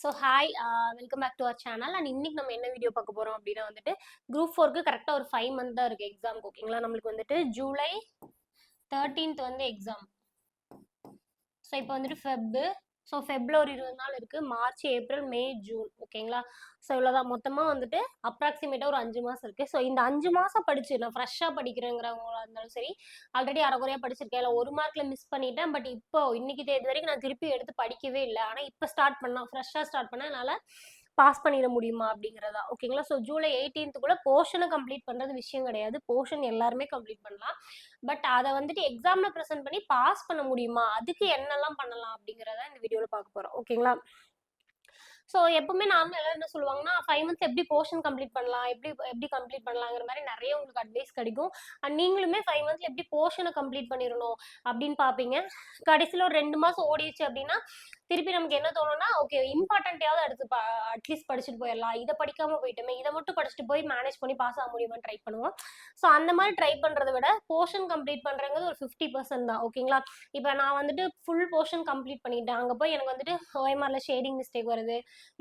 So hi welcome back to our channel and இன்னைக்கு நம்ம என்ன வீடியோ பார்க்க போகிறோம் அப்படின்னா வந்துட்டு குரூப் ஃபோருக்கு கரெக்டாக ஒரு ஃபைவ் மந்த் தான் இருக்குது எக்ஸாம் ஓகேங்களா நம்மளுக்கு வந்துட்டு ஜூலை தேர்ட்டீன்த் வந்து எக்ஸாம் ஸோ இப்போ வந்துட்டு ஃபெப்பு ஸோ ஃபெப்ரவரி இருபது நாள் இருக்குது மார்ச் ஏப்ரல் மே ஜூன் ஓகேங்களா ஸோ இவ்வளோதான் மொத்தமாக வந்துட்டு அப்ராக்சிமேட்டாக ஒரு அஞ்சு மாதம் இருக்குது ஸோ இந்த அஞ்சு மாதம் படிச்சு நான் ஃப்ரெஷ்ஷாக படிக்கிறேங்கிறவங்களா இருந்தாலும் சரி ஆல்ரெடி அரைக்குறையாக படிச்சிருக்கேன். இல்லை ஒரு மார்க்கில் மிஸ் பண்ணிட்டேன். பட் இப்போ இன்னைக்கு தேதி வரைக்கும் நான் திருப்பி எடுத்து படிக்கவே இல்லை. ஆனால் இப்போ ஸ்டார்ட் பண்ணலாம். ஃப்ரெஷ்ஷாக ஸ்டார்ட் பண்ணேன் என்னால் பாஸ் பண்ணிட முடியுமா அப்படிங்கிறதா? ஓகேங்களா ஸோ ஜூலை எயிட்டீன்த்துக்குள்ள போர்ஷனை கம்ப்ளீட் பண்ணுறது விஷயம் கிடையாது. போர்ஷன் எல்லாருமே கம்ப்ளீட் பண்ணலாம். பட் அதை வந்துட்டு எக்ஸாமில் ப்ரெசென்ட் பண்ணி பாஸ் பண்ண முடியுமா? அதுக்கு என்னெல்லாம் பண்ணலாம் அப்படிங்கிறத இந்த வீடியோவில் பார்க்க போகிறோம் ஓகேங்களா ஸோ எப்பவுமே நார்மல் எல்லாரும் என்ன சொல்லுவாங்கன்னா ஃபைவ் மந்த்ஸ் எப்படி போர்ஷன் கம்ப்ளீட் பண்ணலாம்? எப்படி எப்படி கம்ப்ளீட் பண்ணலாங்கிற மாதிரி நிறைய உங்களுக்கு அட்வைஸ் கிடைக்கும். அண்ட் நீங்களுமே ஃபைவ் மந்த்ஸ் எப்படி போர்ஷனை கம்ப்ளீட் பண்ணிடணும் அப்படின்னு பார்ப்பீங்க. கடைசியில் ஒரு ரெண்டு மாதம் ஓடிடுச்சு அப்படின்னா திருப்பி நமக்கு என்ன தோணும்னா ஓகே இம்பார்ட்டன்ட்டையாவது எடுத்து அட்லீஸ்ட் படிச்சுட்டு போயிடலாம். இதை படிக்காம போயிட்டோமே இதை மட்டும் படிச்சுட்டு போய் மேனேஜ் பண்ணி பாஸ் ஆக முடியுமான்னு ட்ரை பண்ணுவோம். ஸோ அந்த மாதிரி ட்ரை பண்றதை விட போர்ஷன் கம்ப்ளீட் பண்ணுறங்கிறது ஒரு ஃபிஃப்டி பர்சன்ட் தான் ஓகேங்களா இப்போ நான் வந்துட்டு ஃபுல் போர்ஷன் கம்ப்ளீட் பண்ணிட்டேன். அங்கே போய் எனக்கு வந்துட்டு ஓஎம்ஆரில் ஷேடிங் மிஸ்டேக் வருது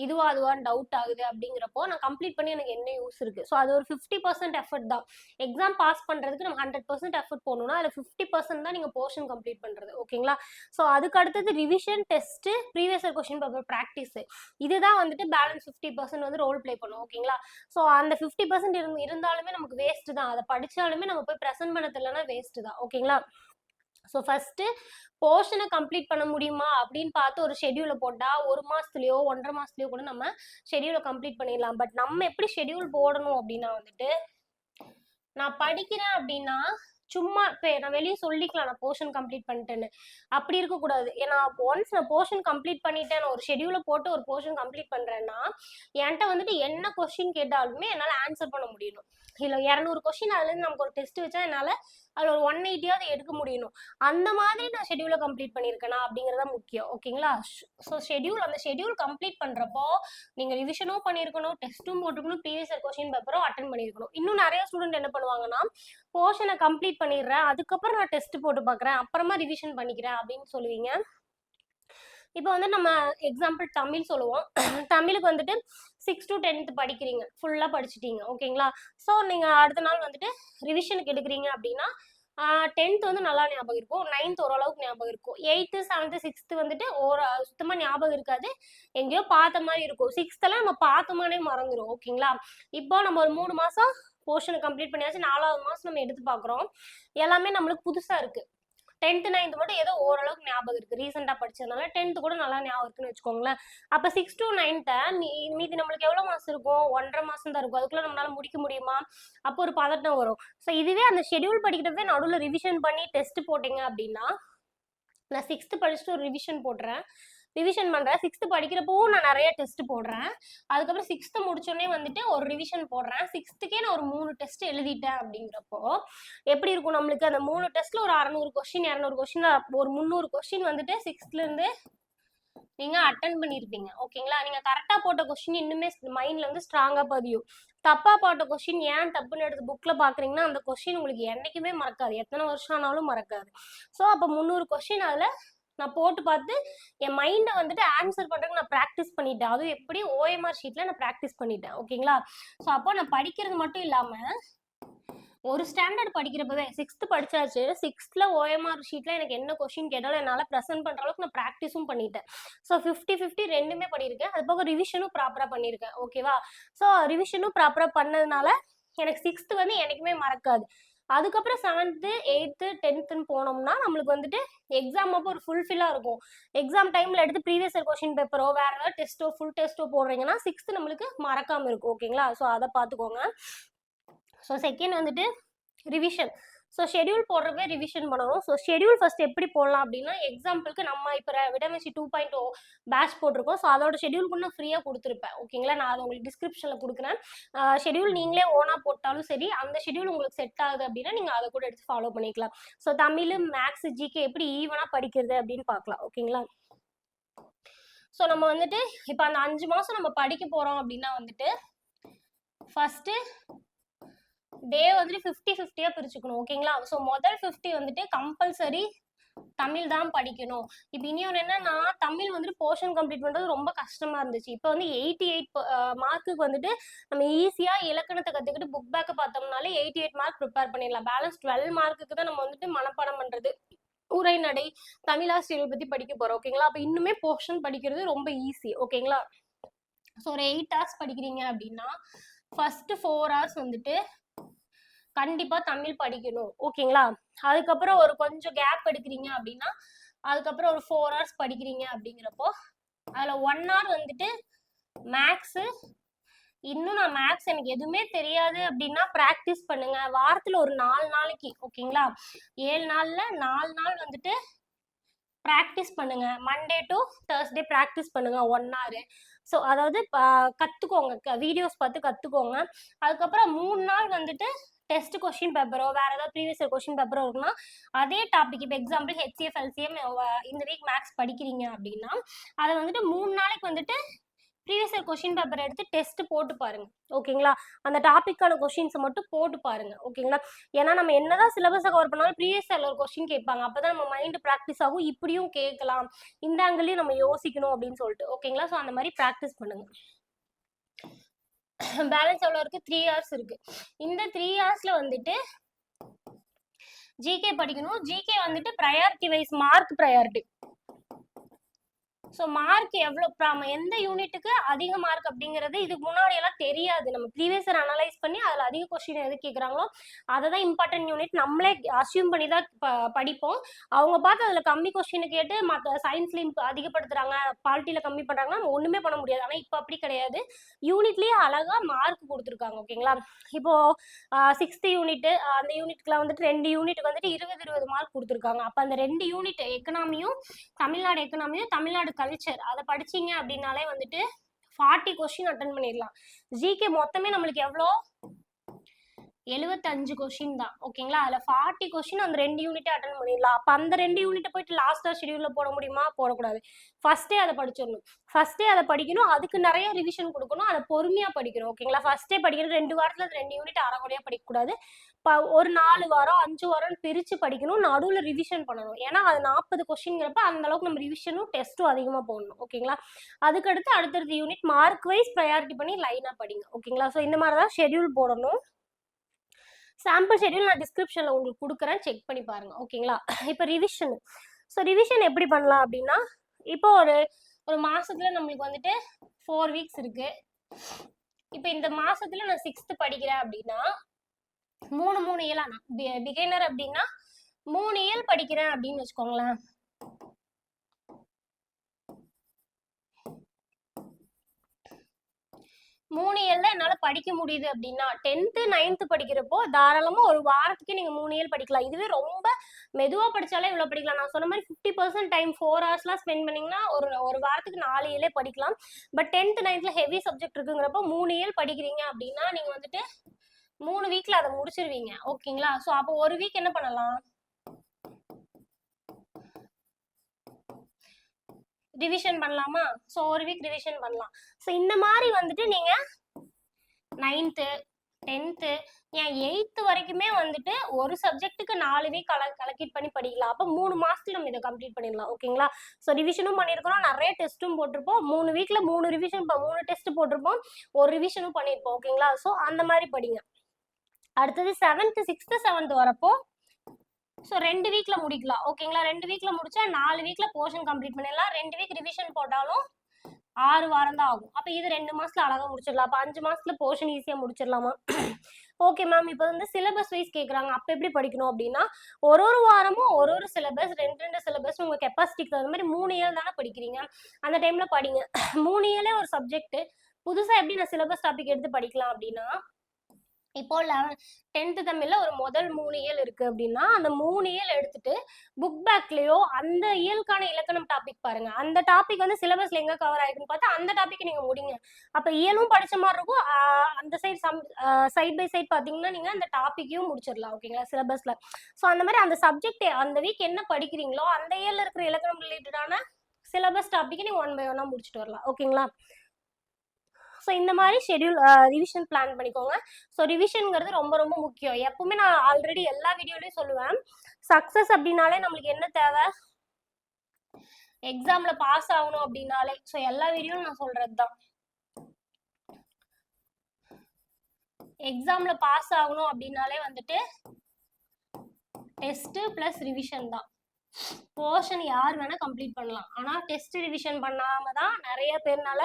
இதுவா அதுவான்னு டவுட் ஆகுது அப்படிங்கிறப்போ நான் கம்ப்ளீட் பண்ணி எனக்கு என்ன யூஸ் இருக்கு? ஸோ அது ஒரு ஃபிஃப்டி பர்சன்ட் எஃபர்ட் தான். எக்ஸாம் பாஸ் பண்ணுறதுக்கு நம்ம ஹண்ட்ரட் பர்சன்ட் எஃபர்ட் போகணும்னா அதில் ஃபிஃப்டி பர்சன்ட் தான் நீங்கள் போர்ஷன் கம்ப்ளீட் பண்ணுறது ஓகேங்களா ஸோ அதுக்கு அடுத்தது revision test previous question paper practice இதுதான் வந்துட்டு பேலன்ஸ் ஃபிஃப்டி பர்சன்ட் வந்து ரோல் ப்ளே பண்ணும் ஓகேங்களா ஸோ அந்த ஃபிஃப்டி பர்சன்ட் இருந்து இருந்தாலுமே நமக்கு வேஸ்ட் தான். அதை படிச்சாலுமே நம்ம போய் ப்ரெசென்ட் பண்ண தெரியலனா வேஸ்ட் தான் ஓகேங்களா ஸோ ஃபஸ்ட்டு போர்ஷனை கம்ப்ளீட் பண்ண முடியுமா அப்படின்னு பார்த்து ஒரு ஷெடியூலை போட்டால் ஒரு மாதத்துலையோ ஒன்றரை மாதத்துலையோ கூட நம்ம ஷெடியூலை கம்ப்ளீட் பண்ணிடலாம். பட் நம்ம எப்படி ஷெடியூல் போடணும் அப்படின்னா வந்துட்டு நான் படிக்கிறேன் அப்படின்னா சும்மா இப்போ நான் வெளியே சொல்லிக்கலாம் நான் போர்ஷன் கம்ப்ளீட் பண்ணிட்டேன்னு. அப்படி இருக்கக்கூடாது. ஏன்னா ஒன்ஸ் நான் போர்ஷன் கம்ப்ளீட் பண்ணிட்டேன் நான் ஒரு ஷெடியூலை போட்டு ஒரு போர்ஷன் கம்ப்ளீட் பண்ணுறேன்னா என்கிட்ட வந்துட்டு என்ன கொஸ்டின் கேட்டாலுமே என்னால் ஆன்சர் பண்ண முடியணும். இல்லை இரநூறு கொஸ்டின் அதுலேருந்து நமக்கு ஒரு டெஸ்ட் வச்சா என்னால் அதில் ஒரு ஒன் எயிட்டியாவது எடுக்க முடியணும். அந்த மாதிரி நான் ஷெடியூலை கம்ப்ளீட் பண்ணியிருக்கேனா அப்படிங்கிறத முக்கியம் ஓகேங்களா? ஸோ ஷெடியூல் அந்த ஷெடியூல் கம்ப்ளீட் பண்ணுறப்போ நீங்கள் ரிவிஷனும் பண்ணியிருக்கணும் டெஸ்ட்டும் போட்டுக்கணும் ப்ரீவியஸ் கொஸ்டின் பேப்பரும் அட்டன் பண்ணியிருக்கணும். இன்னும் நிறைய ஸ்டூடெண்ட் என்ன பண்ணுவாங்கன்னா போர்ஷனை கம்ப்ளீட் பண்ணிடுறேன் அதுக்கப்புறம் நான் டெஸ்ட் போட்டு பார்க்குறேன் அப்புறமா ரிவிஷன் பண்ணிக்கிறேன் அப்படின்னு சொல்லுவீங்க. இப்போ வந்து நம்ம எக்ஸாம்பிள் தமிழ் சொல்லுவோம். தமிழுக்கு வந்துட்டு சிக்ஸ் டு டென்த் படிக்கிறீங்க ஃபுல்லாக படிச்சிட்டீங்க ஓகேங்களா? ஸோ நீங்கள் அடுத்த நாள் வந்துட்டு ரிவிஷனுக்கு எடுக்கிறீங்க அப்படின்னா டென்த் வந்து நல்லா ஞாபகம் இருக்கும். நைன்த் ஓரளவுக்கு ஞாபகம் இருக்கும். எயித்து செவன்த்து சிக்ஸ்த்து வந்துட்டு ஒரு சுத்தமாக ஞாபகம் இருக்காது. எங்கேயோ பார்த்த மாதிரி இருக்கும். சிக்ஸ்த்தெல்லாம் நம்ம பார்த்தோமானே மறந்துடும் ஓகேங்களா இப்போ நம்ம ஒரு மூணு மாதம் போர்ஷனை கம்ப்ளீட் பண்ணியாச்சு. நாலாவது மாதம் நம்ம எடுத்து பார்க்குறோம். எல்லாமே நம்மளுக்கு புதுசாக இருக்குது டென்த்து நைன்த் மட்டும் ஏதோ ஓரளவுக்கு ஞாபகம் இருக்கு. ரீசெண்டாக படிச்சதுனால டென்த்து கூட நல்லா ஞாபகம் இருக்குன்னு வச்சுக்கோங்களேன். அப்போ சிக்ஸ் டு நைன்த்தை மீதி நம்மளுக்கு எவ்வளோ மாதம் இருக்கும்? ஒன்றரை மாதம் தான் இருக்கும். அதுக்குள்ளே நம்மளால முடிக்க முடியுமா? அப்போ ஒரு பதட்டம் வரும். ஸோ இதுவே அந்த ஷெடியூல் படிக்கிறதே நடுவில் ரிவிஷன் பண்ணி டெஸ்ட் போட்டீங்க அப்படின்னா நான் சிக்ஸ்த்து படிச்சுட்டு ஒரு ரிவிஷன் போடுறேன் ரிவிஷன் பண்ணுறேன் சிக்ஸ்த்து படிக்கிறப்பவும் நான் நிறைய டெஸ்ட் போடுறேன். அதுக்கப்புறம் சிக்ஸ்த்து முடிச்சோடனே வந்துட்டு ஒரு ரிவிஷன் போடுறேன். சிக்ஸ்த்துக்கே நான் ஒரு மூணு டெஸ்ட் எழுதிட்டேன் அப்படிங்கிறப்போ எப்படி இருக்கும் நம்மளுக்கு? அந்த மூணு டெஸ்ட்டில் ஒரு அறநூறு கொஸ்டின் இரநூறு கொஸ்டின் ஒரு முந்நூறு கொஸ்டின் வந்துட்டு சிக்ஸ்த்லேருந்து நீங்கள் அட்டன் பண்ணியிருப்பீங்க ஓகேங்களா நீங்கள் கரெக்டாக போட்ட கொஸ்டின் இன்னுமே மைண்டில் வந்து ஸ்ட்ராங்காக பதியும். தப்பாக போட்ட கொஸ்டின் ஏன் தப்புன்னு எடுத்து புக்கில் பார்க்குறீங்கன்னா அந்த கொஸ்டின் உங்களுக்கு என்றைக்குமே மறக்காது. எத்தனை வருஷம் ஆனாலும் மறக்காது. ஸோ அப்போ முந்நூறு கொஸ்டின் அதில் நான் போட்டு பார்த்து என் மைண்டை வந்துட்டு ஆன்சர் பண்ணுறதுக்கு நான் ப்ராக்டிஸ் பண்ணிட்டேன். அதுவும் எப்படி ஓஎம்ஆர் ஷீட்டில் நான் ப்ராக்டிஸ் பண்ணிட்டேன். ஓகேங்களா ஸோ அப்போ நான் படிக்கிறது மட்டும் இல்லாமல் ஒரு ஸ்டாண்டர்ட் படிக்கிறப்பவே சிக்ஸ்த்து படிச்சாச்சு. சிக்ஸ்த்தில் ஓஎம்ஆர் ஷீட்டில் எனக்கு என்ன கொஷின் கேட்டாலும் என்னால் ப்ரெசென்ட் பண்ணுற அளவுக்கு நான் ப்ராக்டிஸும் பண்ணிட்டேன். ஸோ ஃபிஃப்டி ஃபிஃப்டி ரெண்டுமே பண்ணியிருக்கேன். அது போக ரிவிஷனும் ப்ராப்பராக பண்ணியிருக்கேன். ஓகேவா ஸோ ரிவிஷனும் ப்ராப்பராக பண்ணதுனால எனக்கு சிக்ஸ்த்து வந்து எனக்குமே மறக்காது. அதுக்கப்புறம் செவன்த்து எயித்து டென்த்துன்னு போனோம்னா நம்மளுக்கு வந்துட்டு எக்ஸாம் அப்போ ஒரு ஃபுல்ஃபில்லாக இருக்கும். எக்ஸாம் டைமில் எடுத்து ப்ரீவியஸ் இயர் கொஷின் பேப்பரோ வேறு ஏதாவது டெஸ்ட்டோ ஃபுல் டெஸ்ட்டோ போடுறீங்கன்னா சிக்ஸ்த்து நம்மளுக்கு மறக்காமல் இருக்கும் ஓகேங்களா ஸோ அதை பார்த்துக்கோங்க. ஸோ செகண்ட் வந்துட்டு ரிவிஷன் ஸோ ஷெடியூல் போடுறப்ப ரிவிஷன் பண்ணணும். ஸோ ஷெடியூல் ஃபஸ்ட் எப்படி போடலாம் அப்படின்னா எக்ஸாம்பிளுக்கு நம்ம இப்போ விடமிசி டூ பாயிண்ட் ஓ பேட்ச் போட்டிருக்கோம். ஸோ அதோட ஷெடியூல் கூட நான் ஃப்ரீயாக கொடுத்துருப்பேன். ஓகேங்களா நான் அதை உங்களுக்கு டிஸ்கிரிப்ஷனில் கொடுக்குறேன். ஷெடியூல் நீங்களே ஓனாக போட்டாலும் சரி அந்த ஷெடியூல் உங்களுக்கு செட் ஆகுது அப்படின்னா நீங்கள் அதை கூட எடுத்து ஃபாலோ பண்ணிக்கலாம். ஸோ தமிழ் மேக்ஸ் ஜிகே எப்படி ஈவனாக படிக்கிறது அப்படின்னு பார்க்கலாம். ஓகேங்களா ஸோ நம்ம வந்துட்டு இப்போ அந்த அஞ்சு மாதம் நம்ம படிக்க போகிறோம் அப்படின்னா வந்துட்டு ஃபஸ்ட்டு டே வந்துட்டு ஃபிஃப்டி ஃபிஃப்டியாக பிரிச்சுக்கணும் ஓகேங்களா ஸோ முதல் ஃபிஃப்டி வந்துட்டு கம்பல்சரி தமிழ் தான் படிக்கணும். இப்போ ஒன்று என்னன்னா தமிழ் வந்துட்டு போர்ஷன் கம்ப்ளீட் பண்ணுறது ரொம்ப கஷ்டமா இருந்துச்சு. இப்போ வந்து எயிட்டி எயிட் மார்க்குக்கு வந்துட்டு நம்ம ஈஸியாக இலக்கணத்தை கற்றுக்கிட்டு புக் பேக்கை பார்த்தோம்னாலே எயிட்டி எயிட் மார்க் ப்ரிப்பேர் பண்ணிடலாம் பேலன்ஸ் டுவெல் மார்க்குக்கு தான் நம்ம வந்துட்டு மனப்பாடம் பண்ணுறது உரைநடை தமிழாசிரியர்கள் பற்றி படிக்க போகிறோம் ஓகேங்களா அப்போ இன்னுமே போர்ஷன் படிக்கிறது ரொம்ப ஈஸி ஓகேங்களா ஸோ ஒரு எயிட் ஹவர்ஸ் படிக்கிறீங்க அப்படின்னா ஃபர்ஸ்ட் ஃபோர் ஹவர்ஸ் வந்துட்டு கண்டிப்பா தமிழ் படிக்கணும். ஓகேங்களா? அதுக்கப்புறம் ஒரு கொஞ்சம் கேப் எடுக்கிறீங்க அப்படின்னா அதுக்கப்புறம் ஒரு ஃபோர் ஹவர்ஸ் படிக்கிறீங்க அப்படிங்கிறப்போ அதுல ஒன் ஹவர் வந்துட்டு மேக்ஸு இன்னும் நான் மேக்ஸ் எனக்கு எதுவுமே தெரியாது அப்படின்னா ப்ராக்டிஸ் பண்ணுங்க. வாரத்துல ஒரு நாலு நாளைக்கு ஓகேங்களா? ஏழு நாள்ல நாலு நாள் வந்துட்டு ப்ராக்டிஸ் பண்ணுங்க. மண்டே டு தேர்ஸ்டே ப்ராக்டிஸ் பண்ணுங்க. ஒன் ஹவர் ஸோ அதாவது கற்றுக்கோங்க வீடியோஸ் பார்த்து கற்றுக்கோங்க அதுக்கப்புறம் மூணு நாள் வந்துட்டு டெஸ்ட் கொஸ்டின் பேப்பரோ வேற ஏதாவது ப்ரீவியஸ் இயர் கொஸ்டின் பேப்பரோ இருக்குன்னா அதே டாபிக் இப்போ எக்ஸாம்பிள் ஹெச்சிஎஃப் எல்சிஎம் இந்த வீக் மேக்ஸ் படிக்கிறீங்க அப்படின்னா அதை வந்துட்டு மூணு நாளைக்கு வந்துட்டு ப்ரீவியஸ் இயர் கொஷின் பேப்பர் எடுத்து டெஸ்ட் போட்டு பாருங்க. ஓகேங்களா அந்த டாபிக்கான கொஷின்ஸை மட்டும் போட்டு பாருங்க. ஓகேங்களா ஏன்னா நம்ம என்னதான் சிலபஸை கவர் பண்ணாலும் ப்ரீவியஸ் இயர்ல ஒரு கொஷின் கேட்பாங்க. அப்பதான் நம்ம மைண்ட் ப்ராக்டிஸ் ஆகும். இப்படியும் கேட்கலாம். இந்த ஆங்கிலையும் நம்ம யோசிக்கணும் அப்படின்னு சொல்லிட்டு. ஓகேங்களா ஸோ அந்த மாதிரி ப்ராக்டிஸ் பண்ணுங்க. பேலன்ஸ் எவ்வளோ இருக்கு? த்ரீ ஹவர்ஸ் இருக்கு. இந்த த்ரீ ஹவர்ஸ்ல வந்துட்டு ஜிகே படிக்கணும். ஜிகே வந்துட்டு priority wise mark priority so mark எவ்வளோ நம்ம எந்த யூனிட்டுக்கு அதிக மார்க் அப்படிங்கிறது இதுக்கு முன்னாடி எல்லாம் தெரியாது. நம்ம ப்ரீவியஸ் இயர் அனலைஸ் பண்ணி அதில் அதிக கொஸ்டின் எது கேட்குறாங்களோ அதை தான் இம்பார்ட்டன்ட் யூனிட் நம்மளே அசியூம் பண்ணி தான் ப- படிப்போம். அவங்க பார்த்து அதில் கம்மி கொஸ்டின் கேட்டு மற்ற சயின்ஸ்லையும் அதிகப்படுத்துகிறாங்க பாலிட்டியில் கம்மி பண்ணுறாங்கன்னா நம்ம ஒன்றுமே பண்ண முடியாது. ஆனால் இப்போ அப்படி கிடையாது. யூனிட்லேயே அழகாக மார்க் கொடுத்துருக்காங்க ஓகேங்களா இப்போது சிக்ஸ்த்து யூனிட்டு அந்த யூனிட்க்குலாம் வந்துட்டு ரெண்டு யூனிட்டுக்கு வந்துட்டு இருபது இருபது மார்க் கொடுத்துருக்காங்க. அப்போ அந்த ரெண்டு யூனிட் எக்கனாமியும் தமிழ்நாடு எக்கனாமியும் தமிழ்நாடு கல்ச்சர். அதை படிச்சீங்க அப்படின்னாலே வந்துட்டு ஃபார்ட்டி கொஸ்டின் அட்டன் பண்ணிடலாம். ஜிகே மொத்தமே நம்மளுக்கு எவ்வளோ? எழுபத்தஞ்சு கொஷின் தான் ஓகேங்களா அதில் ஃபார்ட்டி கொஷின் அந்த ரெண்டு யூனிட்டே அட்டன் பண்ணிடலாம். அப்போ அந்த ரெண்டு யூனிட்டை போயிட்டு லாஸ்ட்டாக ஷெடியூலில் போட முடியுமா? போடக்கூடாது. ஃபஸ்ட்டே அதை படிச்சிடணும். ஃபஸ்ட்டே அதை படிக்கணும். அதுக்கு நிறைய ரிவிஷன் கொடுக்கணும். அதை பொறுமையாக படிக்கணும் ஓகேங்களா ஃபஸ்ட்டே படிக்கணும் ரெண்டு வாரத்தில் ரெண்டு யூனிட் அறகுறையாக படிக்கக்கூடாது. இப்போ ஒரு நாலு வாரம் அஞ்சு வாரம் பிரித்து படிக்கணும். நடுவில் ரிவிஷன் பண்ணணும். ஏன்னா அது நாற்பது கொஷின்ங்கிறப்ப அந்த அளவுக்கு நம்ம ரிவிஷனும் டெஸ்ட்டும் அதிகமாக போடணும் ஓகேங்களா அதுக்கடுத்து அடுத்தடுத்த யூனிட் மார்க் வைஸ் ப்ரையாரிட்டி பண்ணி லைனாக படிங்க ஓகேங்களா ஸோ இந்த மாதிரி தான் ஷெடியூல் போடணும். சாம்பிள் ஷெடியூல் நான் டிஸ்கிரிப்ஷனில் உங்களுக்கு கொடுக்குறேன். செக் பண்ணி பாருங்க. ஓகேங்களா இப்போ ரிவிஷன் ஸோ ரிவிஷன் எப்படி பண்ணலாம் அப்படின்னா இப்போ ஒரு ஒரு மாதத்தில் நம்மளுக்கு வந்துட்டு ஃபோர் வீக்ஸ் இருக்குது இப்போ இந்த மாதத்தில் நான் சிக்ஸ்த்து படிக்கிறேன் அப்படின்னா மூணு மூணு இயலாக நான் பிகைனர் அப்படின்னா மூணு இயல் படிக்கிறேன் அப்படின்னு வச்சுக்கோங்களேன். மூணு இயல்ல என்னால படிக்க முடியுது அப்படின்னா டென்த்து நைன்த்து படிக்கிறப்போ தாராளமா ஒரு வாரத்துக்கு நீங்க மூணு இயல் படிக்கலாம். இதுவே ரொம்ப மெதுவா படிச்சாலே இவ்வளவு படிக்கலாம். நான் சொன்ன மாதிரி ஃபிஃப்டி பர்சன்ட் டைம் ஃபோர் ஹவர்ஸ்லாம் ஸ்பெண்ட் பண்ணீங்கன்னா ஒரு ஒரு வாரத்துக்கு நாலு இயலே படிக்கலாம். பட் டென்த்து நைன்த்ல ஹெவி சப்ஜெக்ட் இருக்குங்கிறப்போ மூணு இயல் படிக்கிறீங்க அப்படின்னா நீங்க வந்துட்டு மூணு வீக்ல அதை முடிச்சிருவீங்க. ஓகேங்களா? ஸோ அப்போ ஒரு வீக் என்ன பண்ணலாம்? ரிவிஷன் பண்ணலாமா? ஸோ ஒரு வீக் ரிவிஷன் பண்ணலாம். ஸோ இந்த மாதிரி வந்துட்டு நீங்க நைன்த்து டென்த்து ஏன் எயித்து வரைக்குமே வந்துட்டு ஒரு சப்ஜெக்ட்டுக்கு நாலு வீக் கல கலெக்ட் பண்ணி படிக்கலாம். அப்போ மூணு மாசத்துல நம்ம இதை கம்ப்ளீட் பண்ணிடலாம். ஓகேங்களா ஸோ ரிவிஷனும் பண்ணியிருக்கிறோம். நிறைய டெஸ்ட்டும் போட்டிருப்போம். மூணு வீக்ல மூணு ரிவிஷன் மூணு டெஸ்ட் போட்டிருப்போம். ஒரு ரிவிஷனும் பண்ணியிருப்போம். ஓகேங்களா ஸோ அந்த மாதிரி படிங்க. அடுத்தது செவன்த்து சிக்ஸ்த்து செவன்த் வரப்போ ஸோ ரெண்டு வீக்ல முடிக்கலாம். ஓகேங்களா ரெண்டு வீக்ல முடிச்சா நாலு வீக்ல போர்ஷன் கம்ப்ளீட் பண்ணிடலாம். ரெண்டு வீக் ரிவிஷன் போட்டாலும் ஆறு வாரம் தான் ஆகும். அப்போ இது ரெண்டு மாசத்துல அழகா முடிச்சிடலாம். அப்போ அஞ்சு மாசத்துல போர்ஷன் ஈஸியா முடிச்சிடலாமா? ஓகே மேம் இப்போ வந்து சிலபஸ் வைஸ் கேட்குறாங்க அப்போ எப்படி படிக்கணும் அப்படின்னா ஒரு ஒரு வாரமும் ஒரு ஒரு சிலபஸ் ரெண்டு ரெண்டு சிலபஸ் உங்கள் கெப்பாசிட்டிக்கு தகுந்த மாதிரி மூணு இயல் தானே படிக்கிறீங்க. அந்த டைம்ல படிங்க. மூணு இயலே ஒரு சப்ஜெக்ட் புதுசாக எப்படி நான் சிலபஸ் டாபிக் எடுத்து படிக்கலாம் அப்படின்னா இப்போ லெவன் டென்த்து தமிழ்ல ஒரு முதல் மூணு இயல் இருக்கு அப்படின்னா அந்த மூணு இயல் எடுத்துட்டு புக் பேக்லயோ அந்த இயலுக்கான இலக்கணம் டாபிக் பாருங்க. அந்த டாபிக் வந்து சிலபஸ்ல எங்க கவர் ஆயிருக்குன்னு பார்த்தா அந்த டாபிக் நீங்க முடிங்க. அப்ப இயலும் படிச்ச மாதிரி இருக்கும். அந்த side some side by side பாத்தீங்கன்னா நீங்க அந்த டாபிக்கையும் முடிச்சிடலாம் ஓகேங்களா சிலபஸ்ல ஸோ அந்த மாதிரி அந்த சப்ஜெக்ட் அந்த வீக் என்ன படிக்கிறீங்களோ அந்த இயர்ல இருக்கிற இலக்கணம் ரிலேட்டடான சிலபஸ் டாபிக் நீங்க ஒன் பை ஒன்னா முடிச்சுட்டு வரலாம் ஓகேங்களா ஸோ இந்த மாதிரி ஷெடியூல் ரிவிஷன் பிளான் பண்ணிக்கோங்க. ஸோ ரிவிஷனுங்கிறது ரொம்ப ரொம்ப முக்கியம். எப்பவுமே நான் ஆல்ரெடி எல்லா வீடியோலையும் சொல்லுவேன். சக்ஸஸ் அப்படின்னாலே நம்மளுக்கு என்ன தேவை? எக்ஸாம்ல பாஸ் ஆகணும் அப்படின்னாலே. ஸோ எல்லா வீடியோவும் நான் சொல்றது தான் எக்ஸாம்ல பாஸ் ஆகணும் அப்படின்னாலே வந்துட்டு டெஸ்ட் பிளஸ் ரிவிஷன் தான். போர்ஷன் யார் வேணா கம்ப்ளீட் பண்ணலாம். ஆனா டெஸ்ட் ரிவிஷன் பண்ணாம தான் நிறைய பேர்னால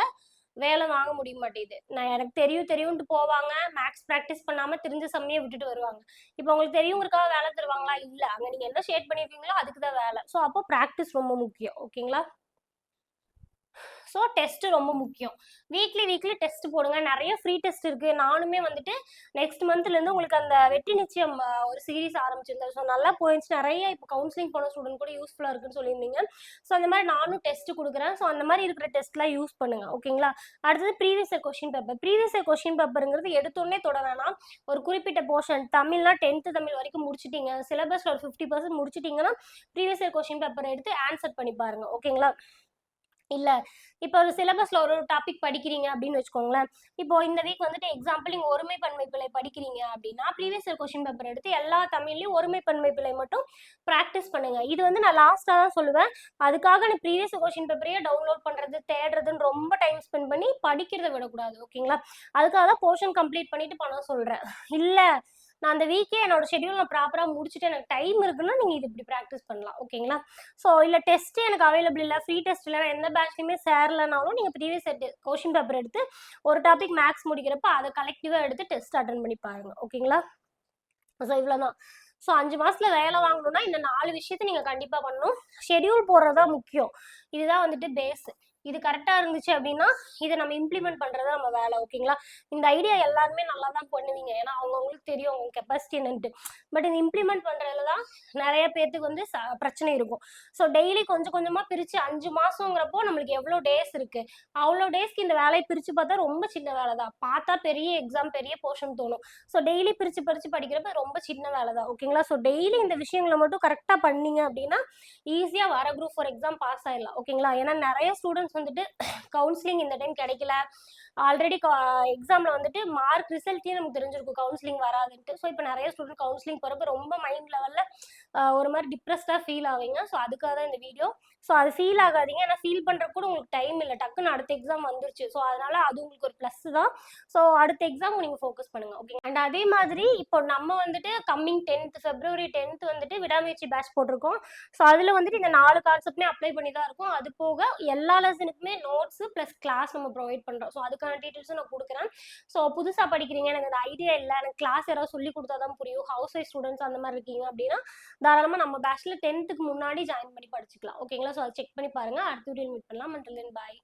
வேலை வாங்க முடிய மாட்டேங்குது. நான் எனக்கு தெரியும் தெரியும்ட்டு போவாங்க. மேக்ஸ் ப்ராக்டிஸ் பண்ணாம தெரிஞ்ச சம்மையை விட்டுட்டு வருவாங்க. இப்போ உங்களுக்கு தெரியுங்கிறக்காக வேலை தருவாங்களா? இல்ல. அங்க நீங்க என்ன ஷேட் பண்ணியிருக்கீங்களோ அதுக்கு தான் வேலை. ஸோ அப்போ ப்ராக்டிஸ் ரொம்ப முக்கியம். ஓகேங்களா ஸோ டெஸ்ட் ரொம்ப முக்கியம். வீக்லி வீக்லி டெஸ்ட் போடுங்க. நிறைய ஃப்ரீ டெஸ்ட் இருக்கு. நானுமே வந்துட்டு நெக்ஸ்ட் மந்த்லேருந்து உங்களுக்கு அந்த வெற்றி நிச்சயம் ஒரு சீரிஸ் ஆரம்பிச்சிருந்தேன் ஸோ நல்லா போயிடுச்சு. நிறைய இப்போ கவுன்சிலிங் போன ஸ்டூடெண்ட் கூட யூஸ்ஃபுல்லாக இருக்குன்னு சொல்லியிருந்தீங்க. ஸோ அந்த மாதிரி நானும் டெஸ்ட் கொடுக்குறேன். ஸோ அந்த மாதிரி இருக்கிற டெஸ்ட்லாம் யூஸ் பண்ணுங்க. ஓகேங்களா? அடுத்தது previous year question paper previous year question பேப்பருங்கிறது எடுத்தோடனே தொட வேணாம் ஒரு குறிப்பிட்ட போர்ஷன் தமிழ்னா டென்த்து தமிழ் வரைக்கும் முடிச்சிட்டீங்க. சிலபஸ் ஒரு ஃபிஃப்டி பர்சன்ட் முடிச்சிட்டிங்கன்னா ப்ரீவியஸ் இயர் கொஸ்டின் பேப்பர் எடுத்து ஆன்சர் பண்ணி பாருங்க. ஓகேங்களா? இல்ல. இப்போ ஒரு சிலபஸ்ல ஒரு டாபிக் படிக்கிறீங்க அப்படின்னு வச்சுக்கோங்களேன். இப்போ இந்த வீக் வந்துட்டு எக்ஸாம்பிள் நீங்க ஒருமை பன்மை பிழை படிக்கிறீங்க அப்படின்னா ப்ரீவியஸ் இயர் கொஸ்டின் பேப்பர் எடுத்து எல்லா தமிழ்லயும் ஒருமை பன்மை பிழை மட்டும் ப்ராக்டிஸ் பண்ணுங்க. இது வந்து நான் லாஸ்டா தான் சொல்லுவேன். அதுக்காக நான் ப்ரீவியஸ் கொஸ்டின் பேப்பரையே டவுன்லோட் பண்றது தேடுறதுன்னு ரொம்ப டைம் ஸ்பெண்ட் பண்ணி படிக்கிறத விடக்கூடாது. ஓகேங்களா அதுக்காக தான் போர்ஷன் கம்ப்ளீட் பண்ணிட்டு பண்ண சொல்றேன். இல்ல. நான் அந்த வீக்கே என்னோட ஷெடியூல் நான் ப்ராப்பராக முடிச்சுட்டு எனக்கு டைம் இருக்குன்னா நீங்கள் இது இப்படி ப்ராக்டிஸ் பண்ணலாம். ஓகேங்களா ஸோ இல்லை டெஸ்ட்டு எனக்கு அவைலபிள் இல்லை. ஃப்ரீ டெஸ்ட் இல்லை. எந்த பேட்ச்லையுமே சேரலனாலும் நீங்கள் ப்ரீவியஸ் கொஷின் பேப்பர் எடுத்து ஒரு டாபிக் மேக்ஸ் முடிக்கிறப்ப அதை கலெக்டிவாக எடுத்து டெஸ்ட் அட்டன் பண்ணி பாருங்க. ஓகேங்களா ஸோ இவ்வளோதான் ஸோ அஞ்சு மாதத்தில் வேலை வாங்கணும்னா இந்த நாலு விஷயத்த நீங்கள் கண்டிப்பாக பண்ணணும். ஷெட்யூல் தான் முக்கியம். இதுதான் வந்துட்டு பேஸு இது கரெக்டாக இருந்துச்சு அப்படின்னா இதை நம்ம இம்ப்ளிமெண்ட் பண்ணுறது நம்ம வேலை ஓகேங்களா இந்த ஐடியா எல்லாருமே நல்லா தான் பண்ணுவீங்க. ஏன்னா அவங்கவுங்களுக்கு தெரியும் அவங்க கெப்பாசிட்டி என்னன்ட்டு. பட் இது இம்ப்ளிமெண்ட் பண்ணுறதுல தான் நிறைய பேர்த்துக்கு வந்து ச- பிரச்சனை இருக்கும். ஸோ டெய்லி கொஞ்சம் கொஞ்சமாக பிரித்து அஞ்சு மாதங்கிறப்போ நம்மளுக்கு எவ்வளோ டேஸ் இருக்குது அவ்வளோ டேஸ்க்கு இந்த வேலையை பிரித்து பார்த்தா ரொம்ப சின்ன வேலை தான். பார்த்தா பெரிய எக்ஸாம் பெரிய போர்ஷன் தோணும். ஸோ டெய்லி பிரித்து பிரித்து படிக்கிறப்ப ரொம்ப சின்ன வேலை தான் ஓகேங்களா ஸோ டெய்லி இந்த விஷயங்களை மட்டும் கரெக்டாக பண்ணீங்க அப்படின்னா ஈஸியாக வர குரூப் ஃபார் எக்ஸாம் பாஸ் ஆகிடலாம் ஓகேங்களா ஏன்னா நிறைய ஸ்டூடெண்ட்ஸ் வந்துட்டு கவுன்சிலிங் இந்த டைம் கிடைக்கல. ஆல்ரெடி எக்ஸாமில் வந்துட்டு மார்க் ரிசல்ட்டே நமக்கு தெரிஞ்சிருக்கும். கவுன்சிலிங் வராதுன்ட்டு. ஸோ இப்போ நிறைய ஸ்டூடெண்ட் கவுன்சிலிங் போகிறப்ப ரொம்ப மைண்ட் லெவலில் ஒரு மாதிரி டிப்ரெஸ்டாக ஃபீல் ஆவீங்க. ஸோ அதுக்காக தான் இந்த வீடியோ ஸோ அது ஃபீல் ஆகாதீங்க. ஏன்னா ஃபீல் பண்ணுற கூட உங்களுக்கு டைம் இல்லை. டக்குன்னு அடுத்த எக்ஸாம் வந்துருச்சு. ஸோ அதனால அது உங்களுக்கு ஒரு ப்ளஸ் தான். ஸோ அடுத்த எக்ஸாம் நீங்கள் ஃபோக்கஸ் பண்ணுங்கள் ஓகே அண்ட் அதே மாதிரி இப்போ நம்ம வந்துட்டு கம்மிங் டென்த் ஃபெப்ரவரி டென்த் வந்துட்டு விடாமுயற்சி பேட்ச் போட்டிருக்கோம். ஸோ அதில் வந்துட்டு இந்த நாலு கான்செப்ட்மே அப்ளை பண்ணி தான் இருக்கும். அது போக எல்லா லெசனுக்குமே நோட்ஸ் ப்ளஸ் கிளாஸ் நம்ம ப்ரொவைட் பண்ணுறோம் ஸோ அதுக்கான டீட்டெயில்ஸும் நான் கொடுக்குறேன். ஸோ புதுசாக படிக்கிறீங்க எனக்கு அந்த ஐடியா இல்லை. எனக்கு கிளாஸ் யாராவது சொல்லி கொடுத்தா தான் புரியும். ஹவுஸ் ஒய்ஃப் ஸ்டூடெண்ட்ஸ் அந்த மாதிரி இருக்கீங்க அப்படின்னா தாராளமாக நம்ம பேட்ச்சில் டென்த்துக்கு முன்னாடி ஜாயின் பண்ணி படிச்சுக்கலாம். ஓகேங்களா ஸோ அதை செக் பண்ணி பாருங்கள் அடுத்த வீடியோ மீட் பண்ணலாம். மண்டல் தென் பாய்